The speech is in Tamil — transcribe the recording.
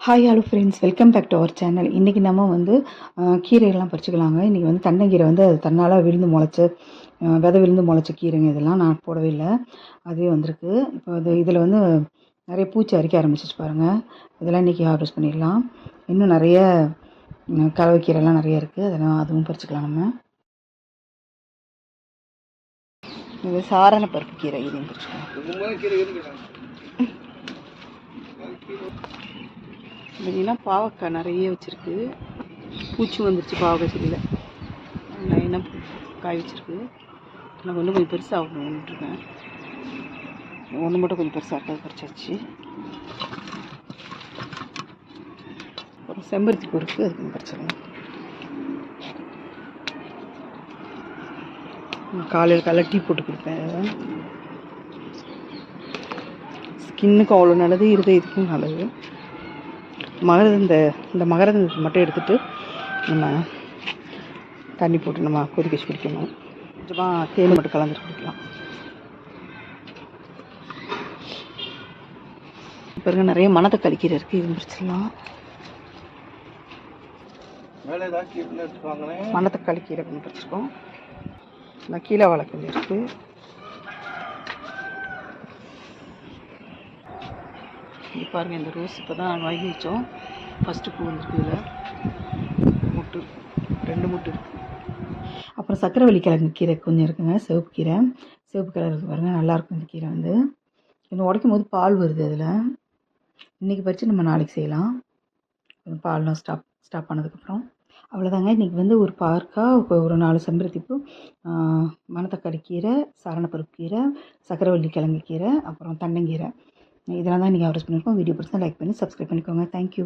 Hi hello friends welcome back to our channel இன்றைக்கி நம்ம வந்து கீரைகள்லாம் பறிச்சுக்கலாங்க. இன்றைக்கி வந்து தென்னங்கீரை வந்து அது தன்னால் விழுந்து முளைச்ச விதை விழுந்து முளைச்ச கீரைங்க. இதெல்லாம் நான் போடவே இல்லை. அதுவே வந்திருக்கு. இப்போ அது இதில் வந்து நிறைய பூச்சி அரிக்க ஆரம்பிச்சிச்சு பாருங்கள் இதெல்லாம் இன்றைக்கி ஹார்வெஸ்ட் பண்ணிடலாம். இன்னும் நிறைய அஹ், கலவைக்கீரைலாம் நிறைய இருக்குது அதெல்லாம் அதுவும் பறிச்சுக்கலாம் நம்ம. இது சாரண பருப்பு கீரை இதையும் பறிச்சுக்கலாம். பார்த்தீங்கன்னா பாவக்காய் நிறைய வச்சுருக்கு. பூச்சி வந்துருச்சு பாவக்காய் செடியில். லைனாக காய் வச்சுருக்கு? நான் ஒன்று கொஞ்சம் பெருசாக இருக்கேன் ஒன்று மட்டும் கொஞ்சம் பெருசாக இருக்கிறது பறிச்சாச்சு. அப்புறம் செம்பருத்தி பூ இருக்குது அது கொஞ்சம் பறிச்சிடலாம் காலையில் காலையில் டீ போட்டு கொடுப்பேன். ஸ்கின்னுக்கும் அவ்வளோ நல்லது இருதயத்துக்கும் நல்லது. மகரந்த இந்த மகரந்தத்தை மட்டும் எடுத்துட்டு நம்ம தண்ணி போட்டு நம்ம கொதிக்க வச்சு குடிக்கணும். கொஞ்சமாக தேன் மட்டும் கலந்துட்டு குடிக்கலாம். பாருங்க நிறைய மணத்தக்காளி கீரை இருக்குது இது முடிச்சிடலாம். மேலே ஏதாவது கீழே எடுத்துப்பாங்களே மணத்தக்காளி கீரை கொஞ்சம் பறிச்சிருக்கோம் இந்த கீழே வாழை கொஞ்சம் இருக்குது இது பாருங்கள் இந்த ரோஸ் இப்போ தான் வாங்கி வச்சோம். ஃபஸ்ட்டு பூ வந்துருக்கு இதில். முட்டு. ரெண்டு முட்டு இருக்குது அப்புறம் சக்கரவள்ளி கிழங்கு கீரை கொஞ்சம் இருக்குங்க சிவப்பு கீரை. சிவப்பு கலர் இருக்கு பாருங்க நல்லாயிருக்கும் இந்த கீரை வந்து. இன்னும் உடைக்கும் போது பால் வருது அதில். இன்றைக்கி பறித்து நம்ம நாளைக்கு செய்யலாம். கொஞ்சம் பால்லாம் ஸ்டாப் ஸ்டாப் ஆனதுக்கப்புறம். அவ்வளோதாங்க இன்றைக்கி வந்து ஒரு பார்க்காக ஒரு நாலு செம்பருத்தி பூ மணத்தக்காளி கீரை சரணப்பருப்பு கீரை சக்கரவள்ளி கிழங்கு கீரை அப்புறம் தண்டங்கீரை இதெல்லாம் தான் இன்றைக்கி ஹார்வெஸ்ட் பண்ணியிருக்கோம். வீடியோ பிடிச்சா லைக் பண்ணி சப்ஸ்கிரைப் பண்ணிக்கோங்க. தேங்க்யூ